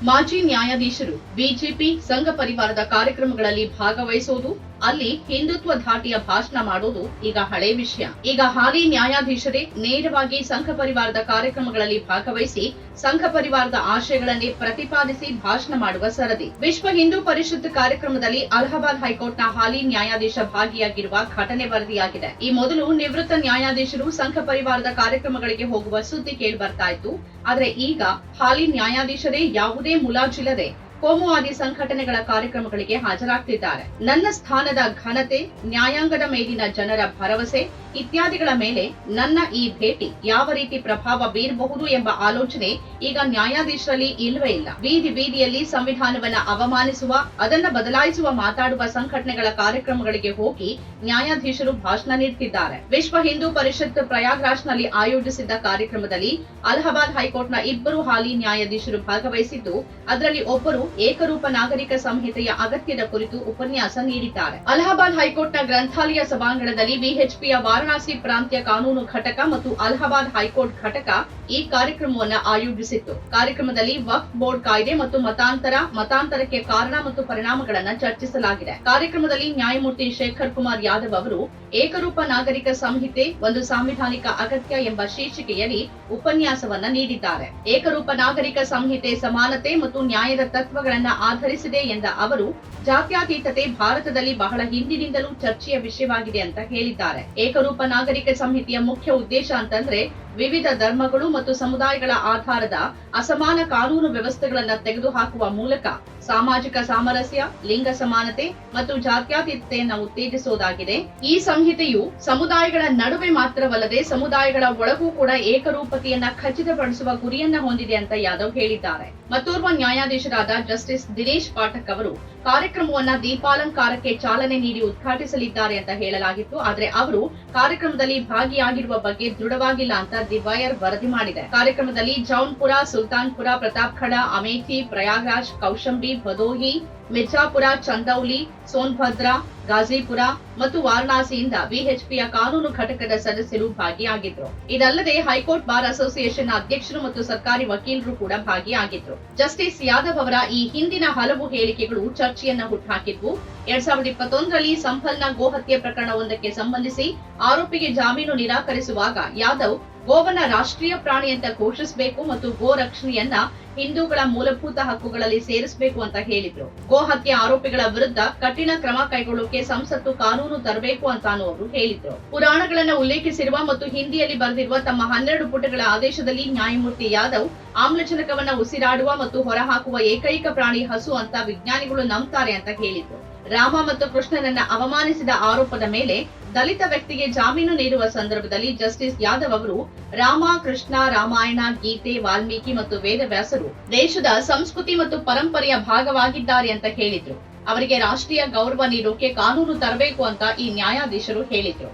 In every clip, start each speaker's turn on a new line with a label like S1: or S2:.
S1: ಮಾಜಿ ನ್ಯಾಯಾಧೀಶರು ಬಿಜೆಪಿ ಸಂಘ ಪರಿವಾರದ ಕಾರ್ಯಕ್ರಮಗಳಲ್ಲಿ ಭಾಗವಹಿಸುವುದು ಅಲ್ಲಿ ಹಿಂದುತ್ವ ಧಾಟಿಯ ಭಾಷಣ ಮಾಡೋದು ಈಗ ಹಳೆ ವಿಷಯ. ಈಗ ಹಾಲಿ ನ್ಯಾಯಾಧೀಶರೇ ನೇರವಾಗಿ ಸಂಘ ಪರಿವಾರದ ಕಾರ್ಯಕ್ರಮಗಳಲ್ಲಿ ಭಾಗವಹಿಸಿ ಸಂಘ ಪರಿವಾರದ ಆಶಯಗಳನ್ನೇ ಪ್ರತಿಪಾದಿಸಿ ಭಾಷಣ ಮಾಡುವ ಸರದಿ. ವಿಶ್ವ ಹಿಂದೂ ಪರಿಷತ್ ಕಾರ್ಯಕ್ರಮದಲ್ಲಿ ಅಲಹಾಬಾದ್ ಹೈಕೋರ್ಟ್ನ ಹಾಲಿ ನ್ಯಾಯಾಧೀಶ ಭಾಗಿಯಾಗಿರುವ ಘಟನೆ ವರದಿಯಾಗಿದೆ. ಈ ಮೊದಲು ನಿವೃತ್ತ ನ್ಯಾಯಾಧೀಶರು ಸಂಘ ಪರಿವಾರದ ಕಾರ್ಯಕ್ರಮಗಳಿಗೆ ಹೋಗುವ ಸುದ್ದಿ ಕೇಳಿ ಬರ್ತಾ ಇತ್ತು. ಆದರೆ ಈಗ ಹಾಲಿ ನ್ಯಾಯಾಧೀಶರೇ ಯಾವುದೇ ಮುಲಾಜಿಲ್ಲದೆ ಕೋಮುವಾದಿ ಸಂಘಟನೆಗಳ ಕಾರ್ಯಕ್ರಮಗಳಿಗೆ ಹಾಜರಾಗ್ತಿದ್ದಾರೆ. ನನ್ನ ಸ್ಥಾನದ ಘನತೆ, ನ್ಯಾಯಾಂಗದ ಮೇಲಿನ ಜನರ ಭರವಸೆ ಇತ್ಯಾದಿಗಳ ಮೇಲೆ ನನ್ನ ಈ ಭೇಟಿ ಯಾವ ರೀತಿ ಪ್ರಭಾವ ಬೀರಬಹುದು ಎಂಬ ಆಲೋಚನೆ ಈಗ ನ್ಯಾಯಾಧೀಶರಲ್ಲಿ ಇಲ್ಲವೇ ಇಲ್ಲ. ಬೀದಿ ಬೀದಿಯಲ್ಲಿ ಸಂವಿಧಾನವನ್ನ ಅವಮಾನಿಸುವ, ಅದನ್ನ ಬದಲಾಯಿಸುವ, ಮಾತಾಡುವ ಸಂಘಟನೆಗಳ ಕಾರ್ಯಕ್ರಮಗಳಿಗೆ ಹೋಗಿ ನ್ಯಾಯಾಧೀಶರು ಭಾಷಣ ನೀಡುತ್ತಿದ್ದಾರೆ ವಿಶ್ವ ಹಿಂದೂ ಪರಿಷತ್ ಪ್ರಯಾಗ್ರಾಜ್ನಲ್ಲಿ ಆಯೋಜಿಸಿದ್ದ ಕಾರ್ಯಕ್ರಮದಲ್ಲಿ ಅಲಹಾಬಾದ್ ಹೈಕೋರ್ಟ್ನ ಇಬ್ಬರು ಹಾಲಿ ನ್ಯಾಯಾಧೀಶರು ಭಾಗವಹಿಸಿದ್ದು, ಅದರಲ್ಲಿ ಒಬ್ಬರು ಏಕರೂಪ ನಾಗರಿಕ ಸಂಹಿತೆಯ ಅಗತ್ಯದ ಕುರಿತು ಉಪನ್ಯಾಸ ನೀಡಿದ್ದಾರೆ. ಅಲಹಾಬಾದ್ ಹೈಕೋರ್ಟ್ನ ಗ್ರಂಥಾಲಯ ಸಭಾಂಗಣದಲ್ಲಿ ವಿಎಚ್ಪಿಯ ವಾರಣಾಸಿ ಪ್ರಾಂತ್ಯ ಕಾನೂನು ಘಟಕ ಮತ್ತು ಅಲಹಾಬಾದ್ ಹೈಕೋರ್ಟ್ ಘಟಕ ಈ ಕಾರ್ಯಕ್ರಮವನ್ನು ಆಯೋಜಿಸಿತ್ತು. ಕಾರ್ಯಕ್ರಮದಲ್ಲಿ ವಕ್ಫ್ ಬೋರ್ಡ್ ಕಾಯ್ದೆ ಮತ್ತು ಮತಾಂತರ, ಮತಾಂತರಕ್ಕೆ ಕಾರಣ ಮತ್ತು ಪರಿಣಾಮಗಳನ್ನು ಚರ್ಚಿಸಲಾಗಿದೆ. ಕಾರ್ಯಕ್ರಮದಲ್ಲಿ ನ್ಯಾಯಮೂರ್ತಿ ಶೇಖರ್ ಕುಮಾರ್ ಯಾದವ್ ಅವರು, ಏಕರೂಪ ನಾಗರಿಕ ಸಂಹಿತೆ, ಒಂದು ಸಾಂವಿಧಾನಿಕ ಅಗತ್ಯ ಎಂಬ ಶೀರ್ಷಿಕೆಯಲ್ಲಿ ಉಪನ್ಯಾಸವನ್ನ ನೀಡಿದ್ದಾರೆ. ಏಕರೂಪ ನಾಗರಿಕ ಸಂಹಿತೆ ಸಮಾನತೆ ಮತ್ತು ನ್ಯಾಯದ ತತ್ವಗಳನ್ನ ಆಧರಿಸಿದೆ ಎಂದ ಅವರು, ಜಾತ್ಯಾತೀತತೆ ಭಾರತದಲ್ಲಿ ಬಹಳ ಹಿಂದಿನಿಂದಲೂ ಚರ್ಚೆಯ ವಿಷಯವಾಗಿದೆ ಅಂತ ಹೇಳಿದ್ದಾರೆ. ಏಕರೂಪ ನಾಗರಿಕ ಸಂಹಿತೆಯ ಮುಖ್ಯ ಉದ್ದೇಶ ಅಂತಂದ್ರೆ ವಿವಿಧ ಧರ್ಮಗಳು ಮತ್ತು ಸಮುದಾಯಗಳ ಆಧಾರದ ಅಸಮಾನ ಕಾನೂನು ವ್ಯವಸ್ಥೆಗಳನ್ನು ತೆಗೆದುಹಾಕುವ ಮೂಲಕ ಸಾಮಾಜಿಕ ಸಾಮರಸ್ಯ, ಲಿಂಗ ಸಮಾನತೆ ಮತ್ತು ಜಾತ್ಯತೀತತೆಯನ್ನು ಉತ್ತೇಜಿಸುವುದಾಗಿದೆ ಈ ಸಂಹಿತೆಯು ಸಮುದಾಯಗಳ ನಡುವೆ ಮಾತ್ರವಲ್ಲದೆ ಸಮುದಾಯಗಳ ಒಳಗೂ ಕೂಡ ಏಕರೂಪತೆಯನ್ನ ಖಚಿತಪಡಿಸುವ ಗುರಿಯನ್ನ ಹೊಂದಿದೆ ಅಂತ ಯಾದವ್ ಹೇಳಿದ್ದಾರೆ. ಮತ್ತೋರ್ವ ನ್ಯಾಯಾಧೀಶರಾದ ಜಸ್ಟಿಸ್ ದಿನೇಶ್ ಪಾಠಕ್ ಅವರು ಕಾರ್ಯಕ್ರಮವನ್ನ ದೀಪಾಲಂಕಾರಕ್ಕೆ ಚಾಲನೆ ನೀಡಿ ಉದ್ಘಾಟಿಸಲಿದ್ದಾರೆ ಅಂತ ಹೇಳಲಾಗಿತ್ತು. ಆದರೆ ಅವರು ಕಾರ್ಯಕ್ರಮದಲ್ಲಿ ಭಾಗಿಯಾಗಿರುವ ಬಗ್ಗೆ ದೃಢವಾಗಿಲ್ಲ ಅಂತ ದಿ ವೈರ್ ವರದಿ ಮಾಡಿದೆ. ಕಾರ್ಯಕ್ರಮದಲ್ಲಿ ಜೌನ್ಪುರ ಸುಲ್ತಾನ್ಪುರ ಪ್ರತಾಪ್ಖಡ ಅಮೇಠಿ ಪ್ರಯಾಗ್ರಾಜ್ ಕೌಶಂಬಿ ಭದೋಹಿ ಮಿರ್ಜಾಪುರ, ಚಂದೌಲಿ, ಸೋನ್ಭದ್ರ, ಗಾಜಿಪುರ ಮತ್ತು ವಾರಣಾಸಿಯಿಂದ ವಿಎಚ್ಪಿಯ ಕಾನೂನು ಘಟಕದ ಸದಸ್ಯರು ಭಾಗಿಯಾಗಿದ್ರು. ಇದಲ್ಲದೆ ಹೈಕೋರ್ಟ್ ಬಾರ್ ಅಸೋಸಿಯೇಷನ್ ಅಧ್ಯಕ್ಷರು ಮತ್ತು ಸರ್ಕಾರಿ ವಕೀಲರು ಕೂಡ ಭಾಗಿಯಾಗಿದ್ರು. ಜಸ್ಟಿಸ್ ಯಾದವ್ ಅವರ ಈ ಹಿಂದಿನ ಹಲವು ಹೇಳಿಕೆಗಳು ಚರ್ಚೆಯನ್ನ ಹುಟ್ಟುಹಾಕಿದ್ವು ಎರಡ್ ಸಾವಿರದ ಇಪ್ಪತ್ತೊಂದರಲ್ಲಿ ಸಂಫಲ್ನ ಗೋಹತ್ಯೆ ಪ್ರಕರಣವೊಂದಕ್ಕೆ ಸಂಬಂಧಿಸಿ ಆರೋಪಿಗೆ ಜಾಮೀನು ನಿರಾಕರಿಸುವಾಗ ಯಾದವ್ ಗೋವನ್ನ ರಾಷ್ಟ್ರೀಯ ಪ್ರಾಣಿ ಅಂತ ಘೋಷಿಸಬೇಕು ಮತ್ತು ಗೋ ರಕ್ಷಣೆಯನ್ನ ಹಿಂದೂಗಳ ಮೂಲಭೂತ ಹಕ್ಕುಗಳಲ್ಲಿ ಸೇರಿಸಬೇಕು ಅಂತ ಹೇಳಿದ್ರು. ಹತ್ಯೆ ಆರೋಪಿಗಳ ವಿರುದ್ಧ ಕಠಿಣ ಕ್ರಮ ಕೈಗೊಳ್ಳೋಕೆ ಸಂಸತ್ತು ಕಾನೂನು ತರಬೇಕು ಅಂತಾನು ಅವರು ಹೇಳಿದ್ರು. ಪುರಾಣಗಳನ್ನು ಉಲ್ಲೇಖಿಸಿರುವ ಮತ್ತು ಹಿಂದಿಯಲ್ಲಿ ಬರೆದಿರುವ ತಮ್ಮ ಹನ್ನೆರಡು ಪುಟಗಳ ಆದೇಶದಲ್ಲಿ ನ್ಯಾಯಮೂರ್ತಿ ಯಾದವ್ ಆಮ್ಲಜನಕವನ್ನ ಉಸಿರಾಡುವ ಮತ್ತು ಹೊರಹಾಕುವ ಏಕೈಕ ಪ್ರಾಣಿ ಹಸು ಅಂತ ವಿಜ್ಞಾನಿಗಳು ನಂಬ್ತಾರೆ ಅಂತ ಹೇಳಿದ್ರು. ರಾಮ ಮತ್ತು ಕೃಷ್ಣನನ್ನ ಅವಮಾನಿಸಿದ ಆರೋಪದ ಮೇಲೆ ದಲಿತ ವ್ಯಕ್ತಿಗೆ ಜಾಮೀನು ನೀಡುವ ಸಂದರ್ಭದಲ್ಲಿ ಜಸ್ಟಿಸ್ ಯಾದವ್ ಅವರು ರಾಮ ಕೃಷ್ಣ ರಾಮಾಯಣ ಗೀತೆ ವಾಲ್ಮೀಕಿ ಮತ್ತು ವೇದವ್ಯಾಸರು ದೇಶದ ಸಂಸ್ಕೃತಿ ಮತ್ತು ಪರಂಪರೆಯ ಭಾಗವಾಗಿದ್ದಾರೆ ಅಂತ ಹೇಳಿದ್ರು. ಅವರಿಗೆ ರಾಷ್ಟ್ರೀಯ ಗೌರವ ನೀಡೋಕೆ ಕಾನೂನು ತರಬೇಕು ಅಂತ ಈ ನ್ಯಾಯಾಧೀಶರು ಹೇಳಿದ್ರು.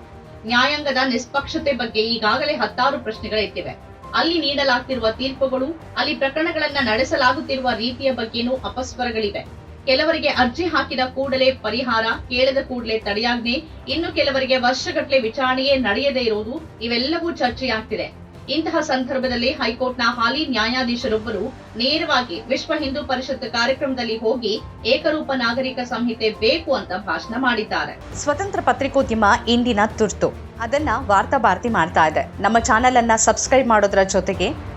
S1: ನ್ಯಾಯಾಂಗದ ನಿಷ್ಪಕ್ಷತೆ ಬಗ್ಗೆ ಈಗಾಗಲೇ ಹತ್ತಾರು ಪ್ರಶ್ನೆಗಳಿವೆ ಅಲ್ಲಿ ನೀಡಲಾಗ್ತಿರುವ ತೀರ್ಪುಗಳು, ಅಲ್ಲಿ ಪ್ರಕರಣಗಳನ್ನ ನಡೆಸಲಾಗುತ್ತಿರುವ ರೀತಿಯ ಬಗ್ಗೆನೂ ಅಪಸ್ವರಗಳಿವೆ. ಕೆಲವರಿಗೆ ಅರ್ಜಿ ಹಾಕಿದ ಕೂಡಲೇ ಪರಿಹಾರ, ಕೇಳದ ಕೂಡಲೇ ತಡೆಯಾಜ್ಞೆ, ಇನ್ನು ಕೆಲವರಿಗೆ ವರ್ಷಗಟ್ಟಲೆ ವಿಚಾರಣೆಯೇ ನಡೆಯದೇ ಇರುವುದು ಇವೆಲ್ಲವೂ ಚರ್ಚೆಯಾಗ್ತಿದೆ. ಇಂತಹ ಸಂದರ್ಭದಲ್ಲಿ ಹೈಕೋರ್ಟ್ನ ಹಾಲಿ ನ್ಯಾಯಾಧೀಶರೊಬ್ಬರು ನೇರವಾಗಿ ವಿಶ್ವ ಹಿಂದೂ ಪರಿಷತ್ ಕಾರ್ಯಕ್ರಮದಲ್ಲಿ ಹೋಗಿ ಏಕರೂಪ ನಾಗರಿಕ ಸಂಹಿತೆ ಬೇಕು ಅಂತ ಭಾಷಣ ಮಾಡಿದ್ದಾರೆ.
S2: ಸ್ವತಂತ್ರ ಪತ್ರಿಕೋದ್ಯಮ ಇಂದಿನ ತುರ್ತು. ಅದನ್ನ ವಾರ್ತಾ ಭಾರತಿ ಮಾಡ್ತಾ ಇದೆ. ನಮ್ಮ ಚಾನೆಲ್ ಅನ್ನ ಸಬ್ಸ್ಕ್ರೈಬ್ ಮಾಡೋದ್ರ ಜೊತೆಗೆ